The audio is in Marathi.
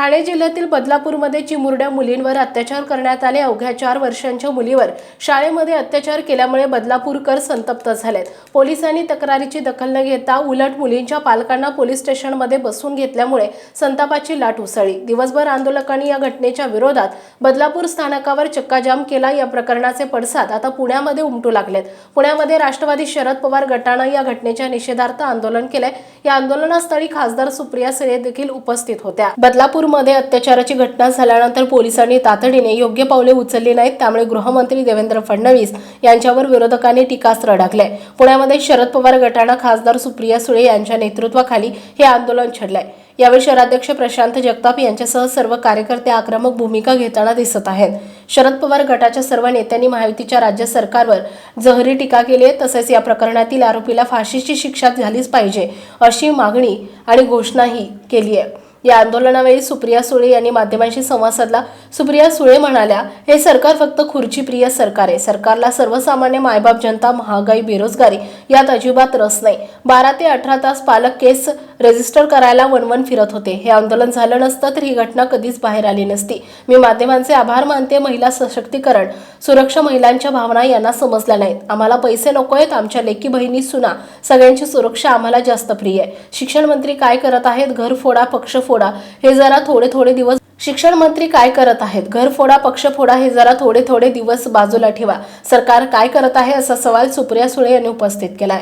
ठाणे जिल्ह्यातील बदलापूरमध्ये चिमुरड्या मुलींवर अत्याचार करण्यात आले. अवघ्या चार वर्षांच्या मुलीवर शाळेमध्ये अत्याचार केल्यामुळे बदलापूरकर संतप्त झालेत. पोलिसांनी तक्रारीची दखल न घेता उलट मुलींच्या पालकांना पोलीस स्टेशनमध्ये बसून घेतल्यामुळे संतापाची लाट उसळली. दिवसभर आंदोलकांनी या घटनेच्या विरोधात बदलापूर स्थानकावर चक्काजाम केला. या प्रकरणाचे पडसाद आता पुण्यामध्ये उमटू लागलेत. पुण्यामध्ये राष्ट्रवादी शरद पवार गटानं या घटनेच्या निषेधार्थ आंदोलन केलंय. या आंदोलनास्थळी खासदार सुप्रिया सुळे देखील उपस्थित होत्या. बदलापूर बदलापूरमध्ये अत्याचाराची घटना झाल्यानंतर पोलिसांनी तातडीने योग्य पावले उचलली नाहीत त्यामुळे गृहमंत्री देवेंद्र फडणवीस यांच्यावर विरोधकांनी टीकास्त्र डागले पुण्यामध्ये शरद पवार गटानं खासदार सुप्रिया सुळे यांच्या नेतृत्वाखाली हे आंदोलन छेडलंय. यावेळी शहराध्यक्ष प्रशांत जगताप यांच्यासह सर्व कार्यकर्ते आक्रमक भूमिका घेताना दिसत आहेत. शरद पवार गटाच्या सर्व नेत्यांनी महायुतीच्या राज्य सरकारवर जहरी टीका केली आहे तसेच या प्रकरणातील आरोपीला फाशीची शिक्षा झालीच पाहिजे अशी मागणी आणि घोषणाही केली आहे. या आंदोलनावेळी सुप्रिया सुळे यांनी माध्यमांशी संवाद साधला. सुप्रिया सुळे म्हणाल्या हे सरकार फक्त खुर्चीप्रिय सरकार आहे. सरकारला सर्वसामान्य मायबाप जनता महागाई बेरोजगारी यात अजिबात रस नाही. बारा ते अठरा तास पालक केस रजिस्टर करायला वणवण फिरत होते. हे आंदोलन झालं नसतं तर ही घटना कधीच बाहेर आली नसती. मी माध्यमांचे आभार मानते. महिला सशक्तीकरण सुरक्षा महिलांच्या भावना यांना समजल्या नाहीत. आम्हाला पैसे नको आहेत. आमच्या लेकी बहिणी सुना सगळ्यांची सुरक्षा आम्हाला जास्त प्रिय आहे. शिक्षण मंत्री काय करत आहेत? घर फोडा पक्ष फोडा. हे जरा थोडे थोडे दिवस शिक्षण मंत्री काय करत आहेत? घरफोडा पक्षफोडा हे जरा थोडे थोडे दिवस बाजूला ठेवा. सरकार काय करत आहे असा सवाल सुप्रिया सुळे यांनी उपस्थित केलाय.